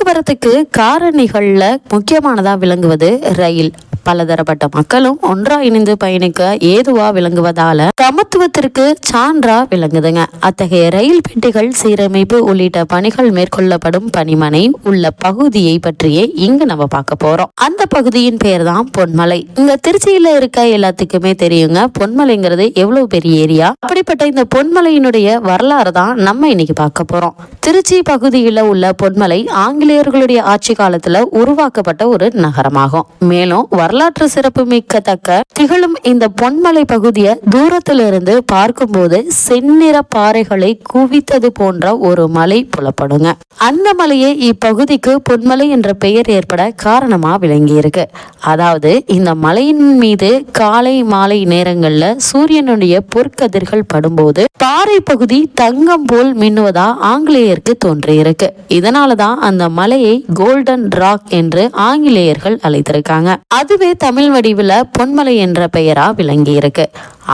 போக்குவரத்துக்கு காரணிகள்ல முக்கியமானதா விளங்குவது ரயில். பலதரப்பட்ட மக்களும் ஒன்றா இணைந்து பயணிக்க ஏதுவா விளங்குவதால சமத்துவத்திற்கு சான்றா விளங்குதுங்க. அத்தகைய ரயில் பெட்டிகள் சீரமைப்பு உள்ளிட்ட பணிகள் மேற்கொள்ளப்படும் பணிமனை உள்ள பகுதியை பற்றியே இங்கு நம்ம பார்க்க போறோம். அந்த பகுதியின் பேர் தான் பொன்மலை. இங்க திருச்சியில இருக்க எல்லாத்துக்குமே தெரியுங்க. பொன்மலைங்கிறது எவ்வளவு பெரிய ஏரியா? அப்படிப்பட்ட இந்த பொன்மலையினுடைய வரலாறு தான் நம்ம இன்னைக்கு பார்க்க போறோம். திருச்சி பகுதியில் உள்ள பொன்மலை ஆங்கிலேயர்களுடைய ஆட்சி காலத்துல உருவாக்கப்பட்ட ஒரு நகரமாகும். மேலும் வரலாறு வரலாற்று சிறப்பு மிக்கத்தக்க திகழும் இந்த பொன்மலை பகுதியை தூரத்திலிருந்து பார்க்கும்போது செந்நிற பாறைகளை குவித்தது போன்ற ஒரு மலை புலப்படுங்க. அந்த மலையே இப்பகுதிக்கு பொன்மலை என்ற பெயர் ஏற்பட காரணமா விளங்கி இருக்கு அதாவது இந்த மலையின் மீது காலை மாலை நேரங்கள்ல சூரியனுடைய பொற்கதிர்கள் படும்போது பாறை பகுதி தங்கம் போல் மின்னுவதா ஆங்கிலேயருக்கு தோன்றியிருக்கு. இதனாலதான் அந்த மலையை கோல்டன் ராக் என்று ஆங்கிலேயர்கள் அழைத்திருக்காங்க. அது இதுவே தமிழ் வடிவில் பொன்மலை என்ற பெயராக விளங்கியிருக்கு.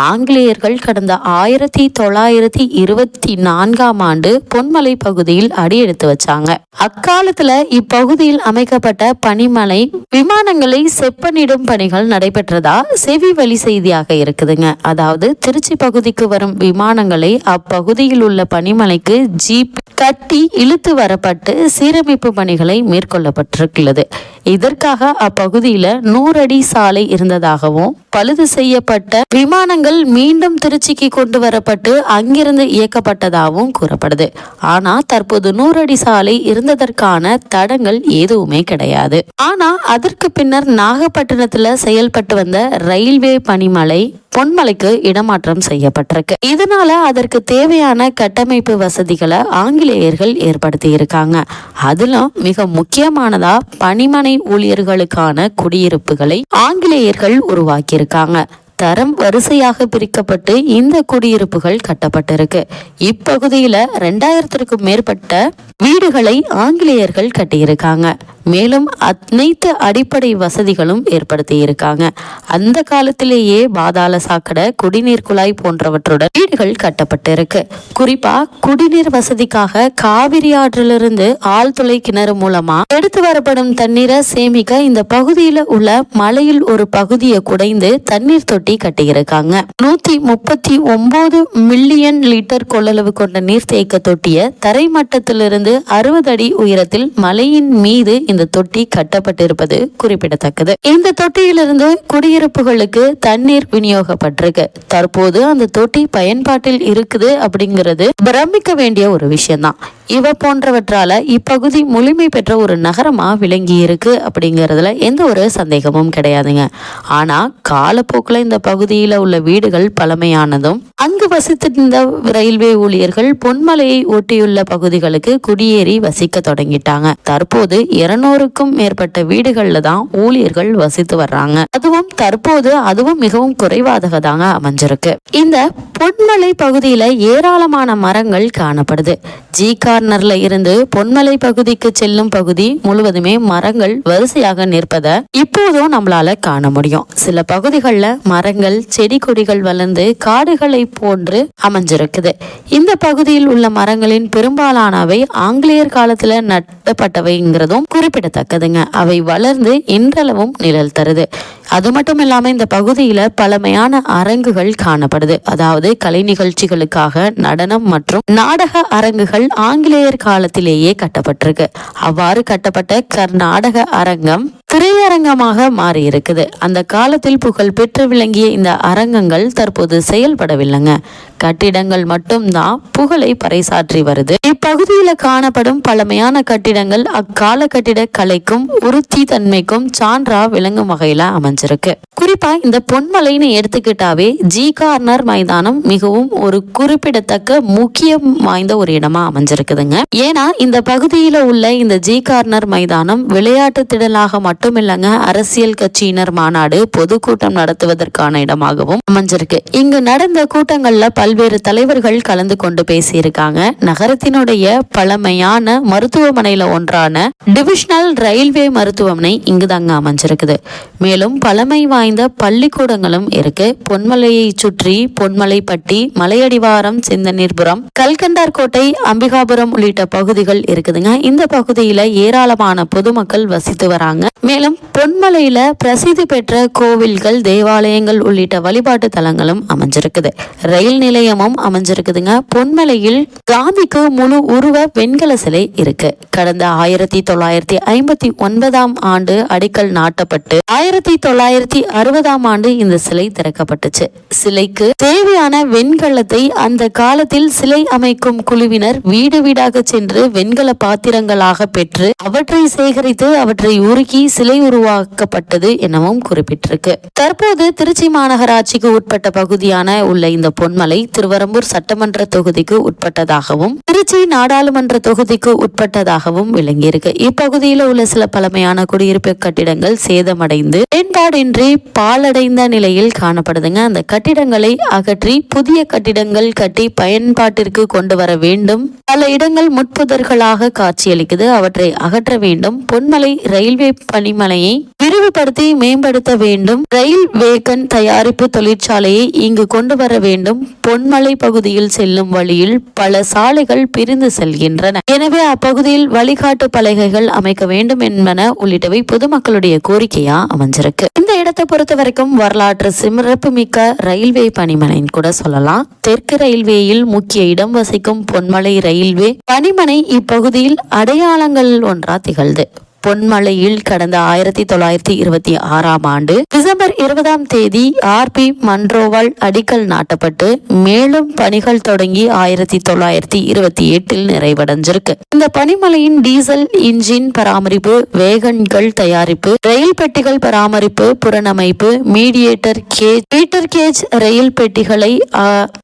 ஆங்கிலேயர்கள் கடந்த ஆயிரத்தி தொள்ளாயிரத்தி இருபத்தி நான்காம் ஆண்டு பொன்மலை பகுதியில் அடியெடுத்து வச்சாங்க. அக்காலத்துல இப்பகுதியில் அமைக்கப்பட்ட பனிமலை விமானங்களை செப்பனிடும் பணிகள் நடைபெற்றதா செவி வழி செய்தியாக இருக்குதுங்க. அதாவது திருச்சி பகுதிக்கு வரும் விமானங்களை அப்பகுதியில் உள்ள பனிமலைக்கு ஜீப் கட்டி இழுத்து வரப்பட்டு சீரமைப்பு பணிகளை மேற்கொள்ளப்பட்டிருக்கிறது. இதற்காக அப்பகுதியில் நூறடி சாலை இருந்ததாகவும் பழுது செய்யப்பட்ட விமானங்கள் மீண்டும் திருச்சிக்கு கொண்டு வரப்பட்டு அங்கிருந்து இயக்கப்பட்டதாகவும் கூறப்படுது. ஆனால் தற்போது நூறடி சாலை இருந்ததற்கான தடங்கள் எதுவுமே கிடையாது. ஆனால் அதற்கு பின்னர் நாகப்பட்டினத்தில் செயல்பட்டு வந்த ரயில்வே பணிமலை பொன்மலைக்கு இடமாற்றம் செய்யப்பட்டிருக்கு. இதனால அதற்கு தேவையான கட்டமைப்பு வசதிகளை ஆங்கிலேயர்கள் ஏற்படுத்தி இருக்காங்க அதிலும் மிக முக்கியமானதா பணிமனை ஊழியர்களுக்கான குடியிருப்புகளை ஆங்கிலேயர்கள் உருவாக்கியிருக்காங்க. தரம் வரிசையாக பிரிக்கப்பட்டு இந்த குடியிருப்புகள் கட்டப்பட்டிருக்கு. இப்பகுதியில ரெண்டாயிரத்திற்கும் மேற்பட்ட வீடுகளை ஆங்கிலேயர்கள் கட்டியிருக்காங்க. மேலும் அனைத்து அடிப்படை வசதிகளும் ஏற்படுத்தி இருக்காங்க அந்த காலத்திலேயே பாதாள சாக்கடை குடிநீர் குழாய் போன்றவற்றுடன் வீடுகள் கட்டப்பட்டிருக்கு. குறிப்பா குடிநீர் வசதிக்காக காவிரி ஆற்றிலிருந்து ஆழ்துளை கிணறு மூலமா எடுத்து வரப்படும் தண்ணீரை சேமிக்க இந்த பகுதியில உள்ள மலையில் ஒரு பகுதியை குடைந்து தண்ணீர் தொட்டி கட்டியிருக்காங்க. நூத்தி முப்பத்தி ஒன்பது மில்லியன் லிட்டர் கொள்ளளவு கொண்ட நீர்த்தேக்க தொட்டிய தரைமட்டத்திலிருந்து அறுபது அடி உயரத்தில் மலையின் மீது இந்த தொட்டி கட்டப்பட்டிருப்பது குறிப்பிடத்தக்கது. இந்த தொட்டியிலிருந்து குடியிருப்புகளுக்கு தண்ணீர் விநியோகப்பட்டிருக்கு. தற்போது அந்த தொட்டி பயன்பாட்டில் இருக்குது அப்படிங்கிறது பிரமிக்க வேண்டிய ஒரு விஷயம்தான். இவ போன்றவற்றால இப்பகுதி முழுமை பெற்ற ஒரு நகரமா விளங்கி இருக்கு அப்படிங்கிறதுல எந்த ஒரு சந்தேகமும் கிடையாதுங்க. ஆனா காலப்போக்கில் இந்த பகுதியில் உள்ள வீடுகள் பழமையானதும் அங்கு வசித்திருந்த ரயில்வே ஊழியர்கள் பொன்மலையை ஒட்டியுள்ள பகுதிகளுக்கு குடியேறி வசிக்க தொடங்கிட்டாங்க. தற்போது இருநூறுக்கும் மேற்பட்ட வீடுகள்ல தான் ஊழியர்கள் வசித்து வர்றாங்க. அதுவும் தற்போது அதுவும் மிகவும் குறைவாக தாங்க அமைஞ்சிருக்கு. இந்த பொன்மலை பகுதியில ஏராளமான மரங்கள் காணப்படுது. ஜி கார்னர்ல இருந்து பொன்மலை பகுதிக்கு செல்லும் பகுதி முழுவதுமே மரங்கள் வரிசையாக நிற்பதை இப்போதும் நம்மளால காண முடியும். சில பகுதிகளில் மரங்கள் செடி கொடிகள் வளர்ந்து காடுகளை போன்று அமைஞ்சிருக்குது. இந்த பகுதியில் உள்ள மரங்களின் பெரும்பாலானவை ஆங்கிலேயர் காலத்துல நட்டப்பட்டவைங்கிறதும் குறிப்பிடத்தக்கதுங்க. அவை வளர்ந்து இன்றளவும் நிழல் தருது. அது மட்டும் இல்லாம இந்த பகுதியில பழமையான அரங்குகள் காணப்படுது. அதாவது கலை நிகழ்ச்சிகளுக்காக நடனம் மற்றும் நாடக அரங்குகள் ஆங்கிலேயர் காலத்திலேயே கட்டப்பட்டிருக்கு. அவ்வாறு கட்டப்பட்ட கர்நாடக அரங்கம் திரையரங்கமாக மாறி இருக்குது அந்த காலத்தில் புகழ் பெற்று விளங்கிய இந்த அரங்கங்கள் தற்போது செயல்படவில்லைங்க. கட்டிடங்கள் மட்டும்தான் புகழை பறைசாற்றி வருது. இப்பகுதியில காணப்படும் பழமையான கட்டிடங்கள் அக்கால கட்டிட கலைக்கும் உறுதி தன்மைக்கும் சான்றா விளங்கும் வகையில அமைஞ்சிருக்கு. குறிப்பா இந்த பொன்மலைன்னு எடுத்துக்கிட்டாவே ஜி கார்னர் மைதானம் மிகவும் ஒரு குறிப்பிடத்தக்க முக்கியம் வாய்ந்த ஒரு இடமா அமைஞ்சிருக்குதுங்க. ஏன்னா இந்த பகுதியில உள்ள இந்த ஜி கார்னர் மைதானம் விளையாட்டு திடலாக மட்டும் மட்டுமில்லைங்க அரசியல் கட்சியினர் மாநாடு பொதுக்கூட்டம் நடத்துவதற்கான இடமாகவும் அமைஞ்சிருக்கு. இங்கு நடந்த கூட்டங்கள்ல பல்வேறு தலைவர்கள் கலந்து கொண்டு பேசியிருக்காங்க. நகரத்தினுடைய பழமையான மருத்துவமனையில ஒன்றான டிவிஷனல் ரயில்வே மருத்துவமனை இங்குதாங்க அமைஞ்சிருக்குது. மேலும் பழமை வாய்ந்த பள்ளிக்கூடங்களும் இருக்கு. பொன்மலையை சுற்றி பொன்மலைப்பட்டி மலையடிவாரம் சிந்தநீர்புரம் கல்கண்டார்கோட்டை அம்பிகாபுரம் உள்ளிட்ட பகுதிகள் இருக்குதுங்க. இந்த பகுதியில ஏராளமான பொதுமக்கள் வசித்து வராங்க. மேலும் பொன்மலையில பிரசித்தி பெற்ற கோவில்கள் தேவாலயங்கள் உள்ளிட்ட வழிபாட்டு தலங்களும் அமைஞ்சிருக்குது. ரயில் நிலையமும் அமைஞ்சிருக்குதுங்க. பொன்மலையில் காந்திக்கு முழு உருவ வெண்கல சிலை இருக்கு. கடந்த ஆயிரத்தி தொள்ளாயிரத்தி ஐம்பத்தி ஒன்பதாம் ஆண்டு அடிக்கல் நாட்டப்பட்டு ஆயிரத்தி தொள்ளாயிரத்தி அறுபதாம் ஆண்டு இந்த சிலை திறக்கப்பட்டுச்சு. சிலைக்கு தேவையான வெண்கலத்தை அந்த காலத்தில் சிலை அமைக்கும் குழுவினர் வீடு வீடாக சென்று வெண்கல பாத்திரங்களாக பெற்று அவற்றை சேகரித்து அவற்றை உருக்கி சிலை உருவாக்கப்பட்டது எனவும் குறிப்பிட்டிருக்கு. தற்போது திருச்சி மாநகராட்சிக்கு உட்பட்ட பகுதியான உள்ள இந்த பொன்மலை திருவரம்பூர் சட்டமன்ற தொகுதிக்கு உட்பட்டதாகவும் திருச்சி நாடாளுமன்ற தொகுதிக்கு உட்பட்டதாகவும் விளங்கியிருக்கு. இப்பகுதியில் உள்ள சில பழமையான குடியிருப்பு கட்டிடங்கள் சேதமடைந்து பயன்பாடின்றி பாலடைந்த நிலையில் காணப்படுதுங்க. அந்த கட்டிடங்களை அகற்றி புதிய கட்டிடங்கள் கட்டி பயன்பாட்டிற்கு கொண்டு வர வேண்டும். பல இடங்கள் முட்புதர்களாக காட்சியளிக்குது. அவற்றை அகற்ற வேண்டும். பொன்மலை ரயில்வே பணி பனிமலையை விரிவுபடுத்தி மேம்படுத்த வேண்டும். ரயில் வேகன் தயாரிப்பு தொழிற்சாலையை இங்கு கொண்டு வர வேண்டும். பொன்மலை பகுதியில் செல்லும் வழியில் பல சாலைகள் பிரிந்து செல்கின்றன. எனவே அப்பகுதியில் வழிகாட்டு பலகைகள் அமைக்க வேண்டும் என்பன உள்ளிட்டவை பொதுமக்களுடைய கோரிக்கையா அமைஞ்சிருக்கு. இந்த இடத்தை பொறுத்த வரைக்கும் வரலாற்று சிறப்பு மிக்க ரயில்வே பணிமனைன்னு கூட சொல்லலாம். தெற்கு ரயில்வேயில் முக்கிய இடம் வசிக்கும் பொன்மலை ரயில்வே பணிமனை இப்பகுதியில் அடையாளங்கள் ஒன்றா திகழ்து பொன்மலையில் கடந்த ஆயிரத்தி தொள்ளாயிரத்தி இருபத்தி ஆறாம் ஆண்டு டிசம்பர் இருபதாம் தேதி ஆர் பி மன்ரோவால் அடிக்கல் நாட்டப்பட்டு மேலும் பணிகள் தொடங்கி ஆயிரத்தி தொள்ளாயிரத்தி இருபத்தி எட்டில் நிறைவடைஞ்சிருக்கு. இந்த பனிமலையின் டீசல் இன்ஜின் பராமரிப்பு வேகன்கள் தயாரிப்பு ரயில் பெட்டிகள் பராமரிப்பு புறநமைப்பு மீடியேட்டர் கேஜ் மீட்டர் கேஜ் ரயில் பெட்டிகளை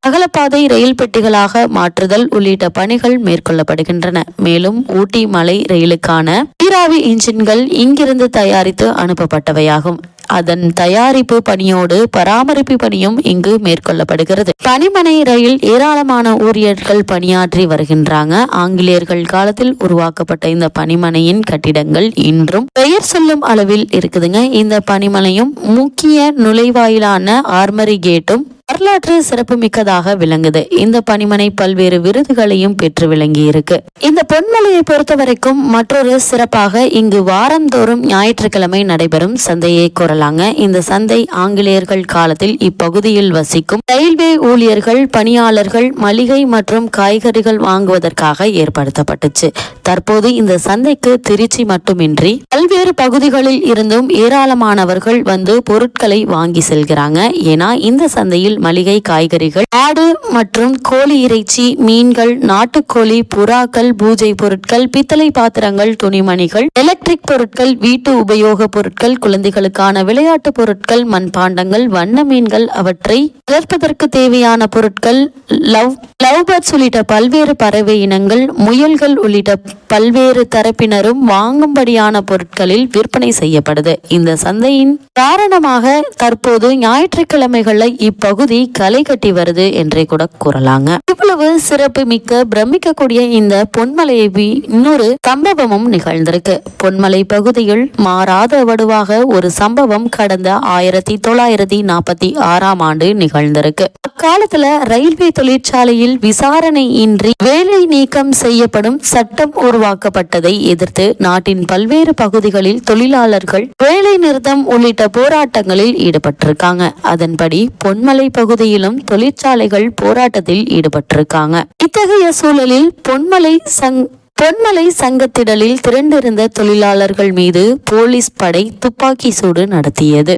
அகலப்பாதை ரயில் பெட்டிகளாக மாற்றுதல் உள்ளிட்ட பணிகள் மேற்கொள்ளப்படுகின்றன. மேலும் ஊட்டி மலை ரயிலுக்கான நீராவி இன்ஜின்கள் இங்கிருந்து தயாரித்து அனுப்பப்பட்டவையாகும். அதன் தயாரிப்பு பணியோடு பராமரிப்பு பணியும் இங்கு மேற்கொள்ளப்படுகிறது. பனிமனை ரயில் ஏராளமான ஊழியர்கள் பணியாற்றி வருகின்றாங்க. ஆங்கிலேயர்கள் காலத்தில் உருவாக்கப்பட்ட இந்த பனிமனையின் கட்டிடங்கள் இன்றும் பெயர் சொல்லும் அளவில் இருக்குதுங்க. இந்த பனிமனையும் முக்கிய நுழைவாயிலான ஆர்மரி கேட்டும் வரலாற்று சிறப்புமிக்கதாக விளங்குது. இந்த பணிமனை பல்வேறு விருதுகளையும் பெற்று விளங்கி இருக்கு இந்த பொன்மலையை பொறுத்த வரைக்கும் மற்றொரு சிறப்பாக இங்கு வாரந்தோறும் ஞாயிற்றுக்கிழமை நடைபெறும் சந்தையை கூறலாங்க. இந்த சந்தை ஆங்கிலேயர்கள் காலத்தில் இப்பகுதியில் வசிக்கும் ரயில்வே ஊழியர்கள் பணியாளர்கள் மளிகை மற்றும் காய்கறிகள் வாங்குவதற்காக ஏற்படுத்தப்பட்டுச்சு. தற்போது இந்த சந்தைக்கு திருச்சி மட்டுமின்றி பல்வேறு பகுதிகளில் இருந்தும் ஏராளமானவர்கள் வந்து பொருட்களை வாங்கி செல்கிறாங்க. ஏன்னா இந்த சந்தையில் மளிகை காய்கறிகள் ஆடு மற்றும் கோழி இறைச்சி மீன்கள் நாட்டுக்கோழி புறாக்கள் பூஜை பொருட்கள் பித்தளை பாத்திரங்கள் துணிமணிகள் எலக்ட்ரிக் பொருட்கள் வீட்டு உபயோக பொருட்கள் குழந்தைகளுக்கான விளையாட்டு பொருட்கள் மண்பாண்டங்கள் வண்ண மீன்கள் அவற்றை வளர்ப்பதற்கு தேவையான பொருட்கள் லவ் லவ் பேர்ட்ஸ் உள்ளிட்ட பல்வேறு பறவை இனங்கள் முயல்கள் உள்ளிட்ட பல்வேறு தரப்பினரும் வாங்கும்படியான பொருட்களில் விற்பனை செய்யப்படுது. இந்த சந்தையின் காரணமாக தற்போது ஞாயிற்றுக்கிழமைகளை இப்பகுதி பகுதி களை கட்டி வருது என்றே கூட கூறலாங்க. இவ்வளவு சிறப்பு மிக்க பிரமிக்கக்கூடிய இந்த பொன்மலையை இன்னொரு சம்பவமும் நிகழ்ந்திருக்கு. பொன்மலை பகுதியில் மாறாத வடுவாக ஒரு சம்பவம் கடந்த ஆயிரத்தி தொள்ளாயிரத்தி நாற்பத்தி ஆறாம் ஆண்டு நிகழ்ந்திருக்கு. அக்காலத்துல ரயில்வே தொழிற்சாலையில் விசாரணை இன்றி வேலை நீக்கம் செய்யப்படும் சட்டம் உருவாக்கப்பட்டதை எதிர்த்து நாட்டின் பல்வேறு பகுதிகளில் தொழிலாளர்கள் வேலை நிறுத்தம் உள்ளிட்ட போராட்டங்களில் ஈடுபட்டிருக்காங்க. அதன்படி பொன்மலை பகுதியிலும் தொழிற்சாலைகள் போராட்டத்தில் ஈடுபட்டிருக்காங்க. இத்தகைய சூழலில் பொன்மலை சங் பொன்மலை சங்கத்திடலில் திரண்டிருந்த தொழிலாளர்கள் மீது போலீஸ் படை துப்பாக்கி சூடு நடத்தியது.